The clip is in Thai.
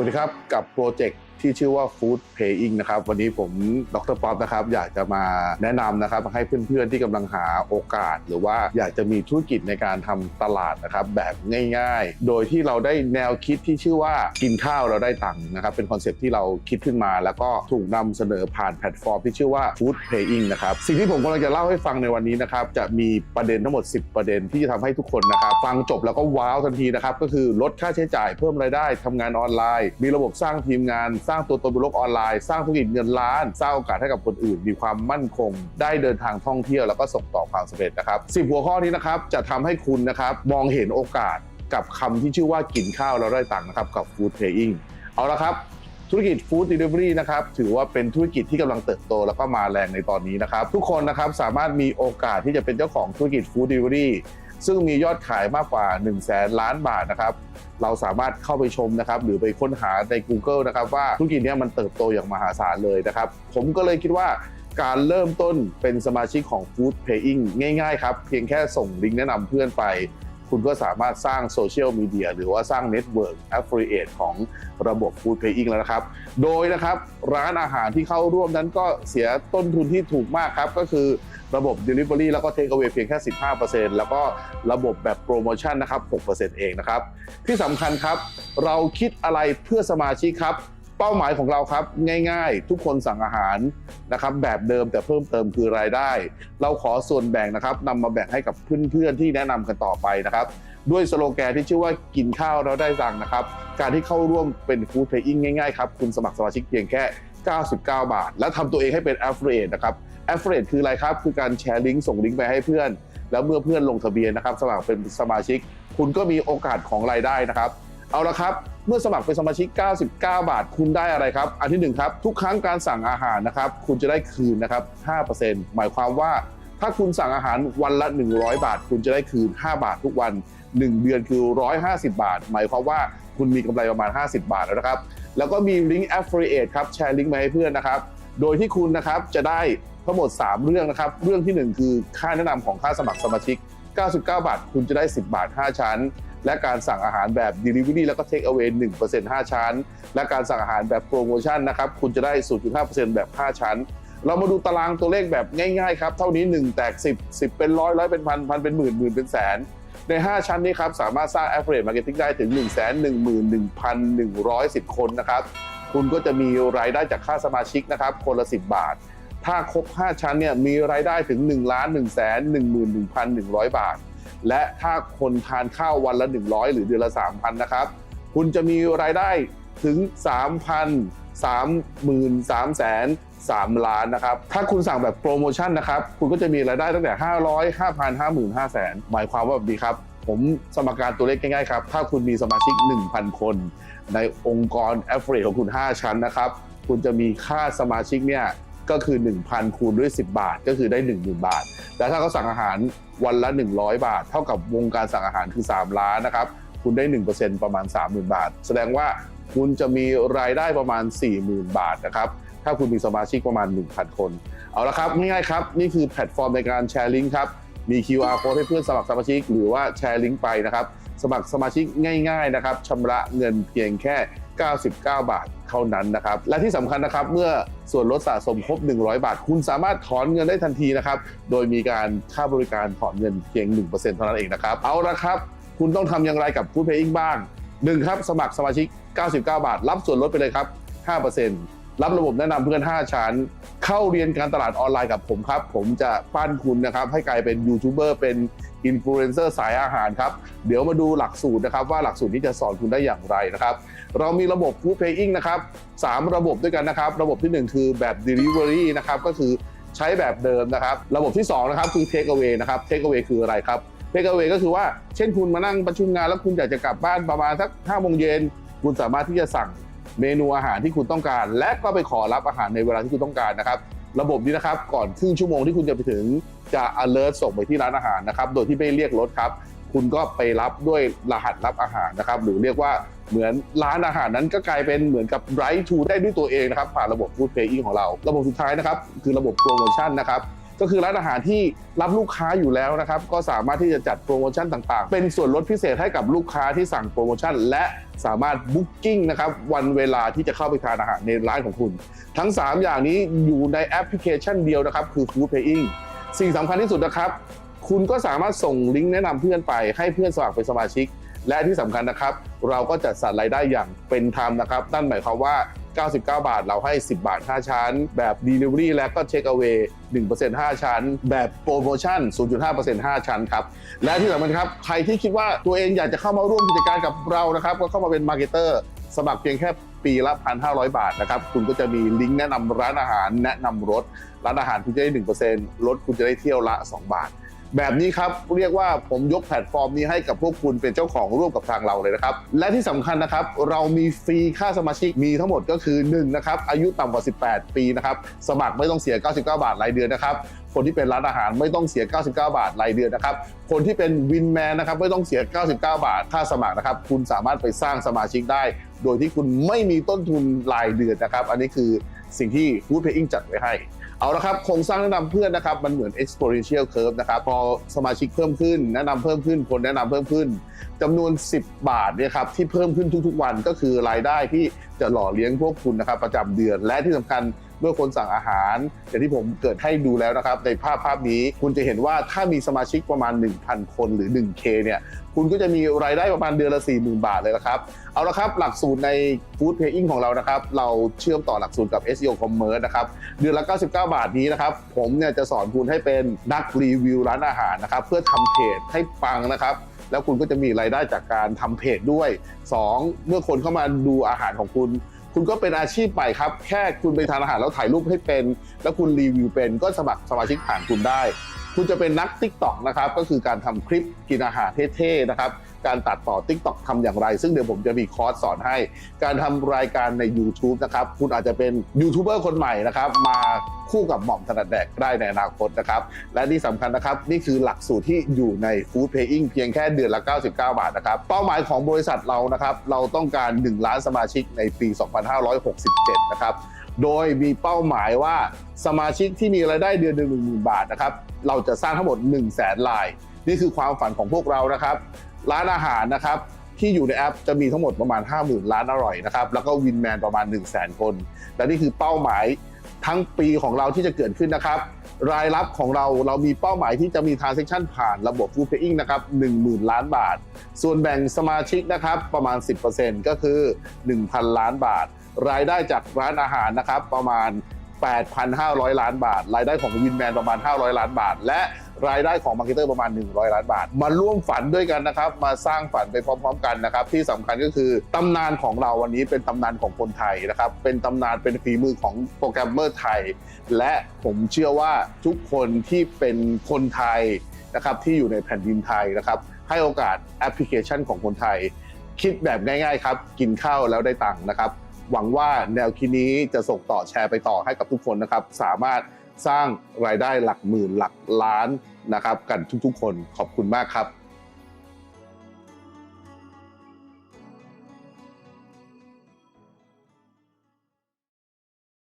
วัสดีครับกับโปรเจกต์ ที่ชื่อว่า Food Paying นะครับวันนี้ผมดรป๊อปนะครับอยากจะมาแนะนำนะครับให้เพื่อนๆที่กำลังหาโอกาส หรือว่าอยากจะมีธุรกิจในการทำตลาดนะครับแบบง่ายๆ โดยที่เราได้แนวคิดที่ชื่อว่ากินข้าวเราได้ตังค์นะครับเป็นคอนเซ็ปที่เราคิดขึ้นมา แล้วก็ถูกนำเสนอผ่านแพลตฟอร์มที่ชื่อว่า Food Paying นะครับสิ่งที่ผมกำลังจะเล่าให้ฟังในวันนี้นะครับจะมีประเด็นทั้งหมด 10 ประเด็นที่จะทำให้ทุกคนนะครับฟังจบแล้วก็ว้าวทันทีนะครับก็คือลดค่าใช้จ่ายเพิ่มรายได้ทำงานออนไลน์ มีระบบสร้างทีมงานสร้างตัวตนบนโลกออนไลน์ สร้างธุรกิจเงินล้าน สร้างโอกาสให้กับคนอื่น มีความมั่นคง ได้เดินทางท่องเที่ยวแล้วก็ส่งต่อความสำเร็จนะครับสิหัวข้อนี้นะครับจะทำให้คุณนะครับมองเห็นโอกาสกับคำที่ชื่อว่ากินข้าวแล้วได้ตังค์นะครับกับ Food Paying เอาละครับธุรกิจฟู้ดเดลิเวอรี่นะครับถือว่าเป็นธุรกิจที่กำลังเติบโต แล้วก็มาแรงในตอนนี้นะครับ ทุกคนนะครับสามารถมีโอกาสที่จะเป็นเจ้าของธุรกิจฟู้ดเดลิเวอรี่ ซึ่งมียอดขายมากกว่า 1 0 0 0 0แสนล้านบาทนะครับเราสามารถเข้าไปชมนะครับหรือไปค้นหาใน Google นะครับว่าธุรกิจนี้มันเติบโตอย่างมหาศาลเลยนะครับผมก็เลยคิดว่าการเริ่มต้นเป็นสมาชิกของ Food Paying ง่ายๆครับ เพียงแค่ส่งลิงก์แนะนำเพื่อนไป คุณก็สามารถสร้างโซเชียลมีเดียหรือว่าสร้างเน็ตเวิร์ก Affiliate ของระบบ Food Paying แล้วนะครับ โดยนะครับร้านอาหารที่เข้าร่วมนั้นก็เสียต้นทุนที่ถูกมากครับ ก็คือระบบ Delivery แล้วก็ Take Away เพียงแค่ 15%แล้วก็ระบบแบบโปรโมชั่นนะครับ 6%เองนะครับ ที่สำคัญครับ เราคิดอะไรเพื่อสมาชิกครับ เป้าหมายของเราครับง่ายๆ ทุกคนสั่งอาหารนะครับแบบเดิมแต่เพิ่มเติมคือรายได้ เราขอส่วนแบ่งนะครับนำมาแบ่งให้กับเพื่อนๆที่แนะนำกันต่อไปนะครับ ด้วยสโลแกนที่ชื่อว่ากินข้าวเราได้ตังนะครับ การที่เข้าร่วมเป็นฟู้ดเพย์อิงง่ายๆครับคุณสมัครสมาชิกเพียงแค่ 99 บาท และทำตัวเองให้เป็น affiliate นะครับ affiliate คืออะไรครับ คือการแชร์ลิงก์ส่งลิงก์ไปให้เพื่อน แล้วเมื่อเพื่อนลงทะเบียนนะครับ สมัครเป็นสมาชิก คุณก็มีโอกาสของรายได้นะครับ เอาละครับ เมื่อสมัครเป็นสมาชิก 99 บาท คุณได้อะไรครับ อันที่หนึ่งครับ ทุกครั้งการสั่งอาหารนะครับ คุณจะได้คืนนะครับ 5%หมายความว่าถ้าคุณสั่งอาหารวันละ 100 บาท คุณจะได้คืน 5 บาททุกวัน 1 เดือนคือ 150 บาท หมายความว่าคุณมีกำไรประมาณ 50 บาทแล้วนะครับ แล้วก็มีลิงก์ affiliate ครับ แชร์ลิงก์มาให้เพื่อนนะครับ โดยที่คุณนะครับจะได้ทั้งหมด 3 เรื่องนะครับ เรื่องที่ 1 คือค่าแนะนำของค่าสมัครสมาชิก 99 บาท คุณจะได้ 10 บาท 5 ชั้น และการสั่งอาหารแบบ Delivery แล้วก็ Take Away 1% 5 ชั้น และการสั่งอาหารแบบโปรโมชั่นนะครับคุณจะได้ 0.5%แบบ 5 ชั้น เรามาดูตารางตัวเลขแบบง่ายๆครับ เท่านี้ 1 แตก 10 10 เป็นร้อยร้อยเป็นพันพันเป็นหมื่นหมื่นเป็นแสนใน 5 ชั้นนี้ครับ สามารถสร้าง Affiliate Marketing ได้ถึง 1 1 1 1 1 0 คนนะครับ คุณก็จะมีรายได้จากค่าสมาชิกนะครับ คนละ 10 บาท ถ้าครบ 5 ชั้นเนี่ยมีรายได้ถึง1ล้าน1แสน11,100 บาท และถ้าคนทานข้าววันละ 100 หรือเดือนละ 3,000 นะครับ คุณจะมีรายได้ถึง 3,000 33,000แสน3ล้านนะครับ ถ้าคุณสั่งแบบโปรโมชั่นนะครับ คุณก็จะมีรายได้ตั้งแต่ 500 5,000 50,000 5แสนหมายความว่าแบบนี้ครับ ผมสมการตัวเลขง่ายๆครับ ถ้าคุณมีสมาชิก 1,000 คน ในองค์กร a f f i l i a t e ของคุณ 5 ชั้นนะครับ คุณจะมีค่าสมาชิกเนี่ยก็คือ 1,000 คูณด้วย 10 บาท ก็คือได้ 10,000 บาท แต่ถ้าเขาสั่งอาหาร วันละ 100 บาท เท่ากับวงการสั่งอาหารคือ 3 ล้านนะครับ คุณได้ 1%ประมาณ 30,000 บาท แสดงว่าคุณจะมีรายได้ประมาณ 40,000 บาทนะครับถ้าคุณมีสมาชิกประมาณ 1,000 คน เอาละครับง่ายๆครับ นี่คือแพลตฟอร์มในการแชร์ลิงก์ครับ มี QR code ให้เพื่อนสมัครสมาชิก หรือว่าแชร์ลิงก์ไปนะครับ สมัครสมาชิกง่าย ๆ นะครับชำระเงินเพียงแค่ 99 บาทเท่านั้นนะครับ และที่สำคัญนะครับ เมื่อส่วนลดสะสมครบ 100 บาท คุณสามารถถอนเงินได้ทันทีนะครับ โดยมีการค่าบริการถอนเงินเพียง 1%เท่านั้นเองนะครับ เอาละครับ คุณต้องทำอย่างไรกับ Food Paying บ้าง 1 ครับ สมัครสมาชิก 99 บาท รับส่วนลดไปเลยครับ 5% รับระบบแนะนำเพื่อน 5 ชั้น เข้าเรียนการตลาดออนไลน์กับผมครับ ผมจะปั้นคุณนะครับ ให้กลายเป็นยูทูบเบอร์เป็นอินฟลูเอนเซอร์สายอาหารครับ เดี๋ยวมาดูหลักสูตรนะครับ ว่าหลักสูตรนี้จะสอนคุณได้อย่างไรนะครับ เรามีระบบ Food Paying นะครับ3ระบบด้วยกันนะครับ ระบบทีหนึ่1 คือแบบ Delivery นะครับก็คือใช้แบบเดิมนะครับ ระบบที่ 2 นะครับคือ Take Away นะครับ Take Away คืออะไรครับ Take Away ก็คือว่าเช่นคุณมานั่งประชุมงานแล้วคุณอยากจะกลับบ้านประมาณสัก5โมงเย็นคุณสามารถที่จะสั่ง เมนูอาหารที่คุณต้องการ และก็ไปขอรับอาหารในเวลาที่คุณต้องการนะครับระบบนี้นะครับก่อนครึ่งชั่วโมงที่คุณจะไปถึงจะ alert ส่งไปที่ร้านอาหารนะครับโดยที่ไม่เรียกรถครับ คุณก็ไปรับด้วยรหัสรับอาหารนะครับหรือเรียกว่าเหมือนร้านอาหารนั้นก็กลายเป็นเหมือนกับ drive to ได้ด้วยตัวเองนะครับผ่านระบบ Food Paying ของเรา ระบบสุดท้ายนะครับคือระบบโปรโมชั่นนะครับ ก็คือร้านอาหารที่รับลูกค้าอยู่แล้วนะครับก็สามารถที่จะจัดโปรโมชั่นต่างๆ เป็นส่วนลดพิเศษให้กับลูกค้าที่สั่งโปรโมชั่น และสามารถบุ๊กกิ้งนะครับวันเวลาที่จะเข้าไปทานอาหารในร้านของคุณ ทั้ง 3 อย่างนี้อยู่ในแอปพลิเคชันเดียวนะครับคือ Food Paying สิ่งสำคัญที่สุดนะครับ คุณก็สามารถส่งลิงก์แนะนำเพื่อนไปให้เพื่อนสมัครเป็นสมาชิก และที่สำคัญนะครับ เราก็จัดสรรรายได้อย่างเป็นธรรมนะครับนั่นหมายความว่า 99 บาท เราให้ 10 บาท 5 ชั้น แบบ Delivery และก็ Take Away 1% 5 ชั้น แบบโปรโมชั่น 0.5% 5 ชั้นครับ และที่สำคัญครับ ใครที่คิดว่าตัวเองอยากจะเข้ามาร่วมกิจการกับเรานะครับ ก็เข้ามาเป็นมาร์เก็ตเตอร์สมัครเพียงแค่ปีละ 1,500 บาทนะครับ คุณก็จะมีลิงก์แนะนำร้านอาหารแนะนำรถ ร้านอาหารคุณจะได้ 1%รถคุณจะได้เที่ยวละ 2 บาท แบบนี้ครับเรียกว่าผมยกแพลตฟอร์มนี้ให้กับพวกคุณเป็นเจ้าของร่วมกับทางเราเลยนะครับ และที่สำคัญนะครับ เรามีฟรีค่าสมาชิกมีทั้งหมดก็คือ1นะครับอายุต่ำกว่า 18 ปีนะครับสมัครไม่ต้องเสีย 99 บาทรายเดือนนะครับคนที่เป็นร้านอาหารไม่ต้องเสีย 99 บาทรายเดือนนะครับ คนที่เป็นวินแมนนะครับไม่ต้องเสีย 99 บาทค่าสมัครนะครับ คุณสามารถไปสร้างสมาชิกได้ โดยที่คุณไม่มีต้นทุนรายเดือนนะครับ อันนี้คือสิ่งที่ Food Paying จัดไว้ให้ เอาละครับโครงสร้างแนะนำเพื่อนนะครับมันเหมือน exponential curve นะครับพอสมาชิกเพิ่มขึ้น แนะนำเพิ่มขึ้นคนแนะนำเพิ่มขึ้นจำนวน 10 บาทเนี่ยครับที่เพิ่มขึ้นทุกๆวันก็คือรายได้ที่จะหล่อเลี้ยงพวกคุณนะครับประจำเดือนและที่สำคัญ เมื่อคนสั่งอาหาร อย่างที่ผมเกิดให้ดูแล้วนะครับ ในภาพภาพนี้คุณจะเห็นว่าถ้ามีสมาชิกประมาณ 1,000 คนหรือ 1K เนี่ยคุณก็จะมีรายได้ประมาณเดือนละ 40,000 บาทเลยนะครับ เอาละครับหลักสูตรใน Food Paying ของเรานะครับ เราเชื่อมต่อหลักสูตรกับ SEO Commerce นะครับ เดือนละ 99 บาทนี้นะครับ ผมเนี่ยจะสอนคุณให้เป็นนักรีวิวร้านอาหารนะครับ เพื่อทำเพจให้ปังนะครับแล้วคุณก็จะมีรายได้จากการทำเพจด้วย 2. เมื่อคนเข้ามาดูอาหารของคุณ คุณก็เป็นอาชีพใหม่ครับ แค่คุณไปทานอาหารแล้วถ่ายรูปให้เป็น แล้วคุณรีวิวเป็นก็สมัครสมาชิกผ่านคุณได้ คุณจะเป็นนัก Tik t o อกนะครับก็คือการทำคลิปกินอาหารเท่ๆนะครับการตัดต่อ Tik t o อกทำอย่างไร ซึ่งเดี๋ยวผมจะมีคอร์สสอนให้ การทำรายการใน YouTube นะครับคุณอาจจะเป็นยูทูบเบอร์คนใหม่นะครับมาคู่กับหม่อมถนัดแดกได้ในอนาคตนะครับ และที่สำคัญนะครับ นี่คือหลักสูตรที่อยู่ใน Food Paying เพียงแค่เดือนละ 99 บาทนะครับ เป้าหมายของบริษัทเรานะครับ เราต้องการ 1 ล้านสมาชิกในปี 2567 นะครับ โดยมีเป้าหมายว่าสมาชิกที่มีรายได้เดือนหนึ่งหนึ่งหมื่นบาทนะครับ เราจะสร้างทั้งหมด 1 0 0 0 0แสนลาย นี่คือความฝันของพวกเรานะครับ ร้านอาหารนะครับที่อยู่ในแอปจะมีทั้งหมดประมาณ 50,000ร้านอร่อยนะครับ แล้วก็วินแมนประมาณ 1 0 0 0 0แสนคน และนี่คือเป้าหมาย ทั้งปีของเราที่จะเกิดขึ้นนะครับ รายรับของเราเรามีเป้าหมายที่จะมี transaction ผ่านระบบ Food Paying นะครับ10,000 ล้านบาท ส่วนแบ่งสมาชิกนะครับ ประมาณ 10%ก็คือ 1,000 ล้านบาท รายได้จากร้านอาหารนะครับประมาณ 8,500 ล้านบาท รายได้ของวินแมนประมาณ 500 ล้านบาท และ รายได้ของมาร์เก็ตเตอร์ประมาณ 100 ล้านบาท มาร่วมฝันด้วยกันนะครับ มาสร้างฝันไปพร้อม ๆ กันนะครับ ที่สำคัญก็คือตำนานของเราวันนี้เป็นตำนานของคนไทยนะครับ เป็นตำนานเป็นฝีมือของโปรแกรมเมอร์ไทย และผมเชื่อว่าทุกคนที่เป็นคนไทยนะครับที่อยู่ในแผ่นดินไทยนะครับให้โอกาสแอปพลิเคชันของคนไทย คิดแบบง่ายๆครับ กินข้าวแล้วได้ตังค์นะครับ หวังว่าแนวคิดนี้จะส่งต่อแชร์ไปต่อให้กับทุกคนนะครับ สามารถ สร้างรายได้หลักหมื่นหลักล้านนะครับ กันทุกๆ คนขอบคุณมากครับ